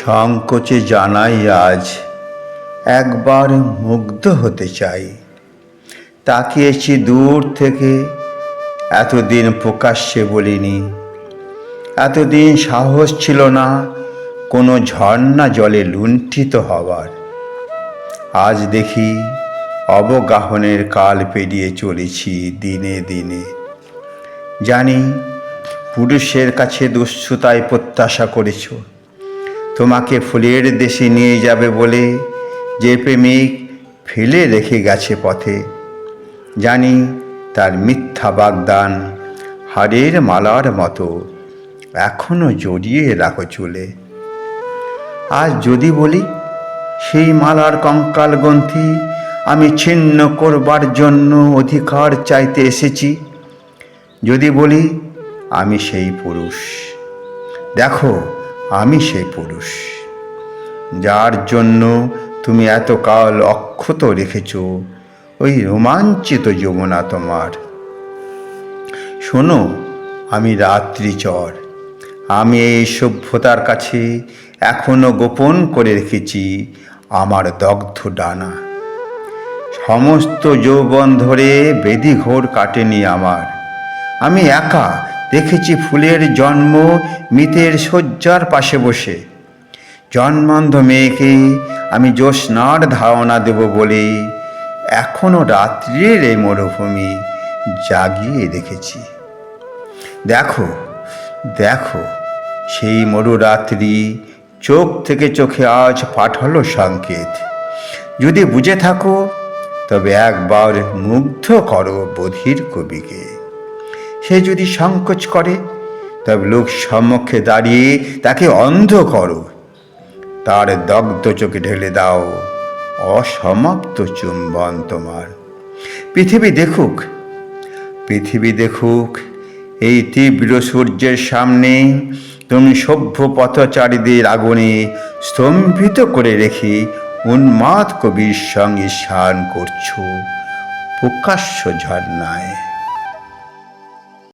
সংকোচে জানাই আজ, একবার মুগ্ধ হতে চাই। তাকিয়েছি দূর থেকে, এতদিন প্রকাশ্যে বলিনি। এতদিন সাহস ছিল না, কোনো ঝর্ণা জলে লুণ্ঠিত হবার। আজ দেখি, অবগাহনের কাল পেরিয়ে চলেছি দিনে দিনে। জানি, পুরুষের কাছে দুশ্চুতায় প্রত্যাশা করেছ। তোমাকে ফুলের দেশে নিয়ে যাবে বলে যে প্রেমিক ফেলে রেখে গেছে পথে। জানি তার মিথ্যা বাগদান হাড়ের মালার মতো এখনও জড়িয়ে রাখো চুলে। আজ যদি বলি, সেই মালার কঙ্কাল গ্রন্থি আমি ছিন্ন করবার জন্য অধিকার চাইতে এসেছি। যদি বলি, আমি সেই পুরুষ। দেখো আমি সেই পুরুষ, যার জন্য তুমি এতকাল অক্ষত রেখেছ, ওই রোমাঞ্চিত যমুনা তোমার। শোনো, আমি রাত্রিচর আমি এই সভ্যতার কাছে এখনও গোপন করে রেখেছি আমার দগ্ধ ডানা। সমস্ত যৌবন ধরে বেদি ঘোর কাটেনি আমার, আমি একা দেখেছি ফুলের জন্ম মিতের শয্যার পাশে বসে। জন্মান্ধ মেয়েকে আমি জ্যোৎস্নার ধারণা দেব বলে এখনও রাত্রির এই মরুভূমি জাগিয়ে রেখেছি। দেখো দেখো, সেই মরুরাত্রি চোখ থেকে চোখে আজ পাঠালো সংকেত। যদি বুঝে থাকো, তবে একবার মুগ্ধ করো বধির কবিকে। সে যদি সংকোচ করে, তবে লোক সম্মুখে দাঁড়িয়ে তাকে অন্ধ করো। তার দগ্ধ চোখে ঢেলে দাও, অসমাপ্ত চুম্বন তোমার। পৃথিবী দেখুক পৃথিবী দেখুক, এই তীব্র সূর্যের সামনে তুমি সভ্য পথচারীদের আগুনে স্তম্ভিত করে রেখে উন্মাদ কবির সঙ্গে স্নান করছ প্রকাশ্য ঝর্ণায়।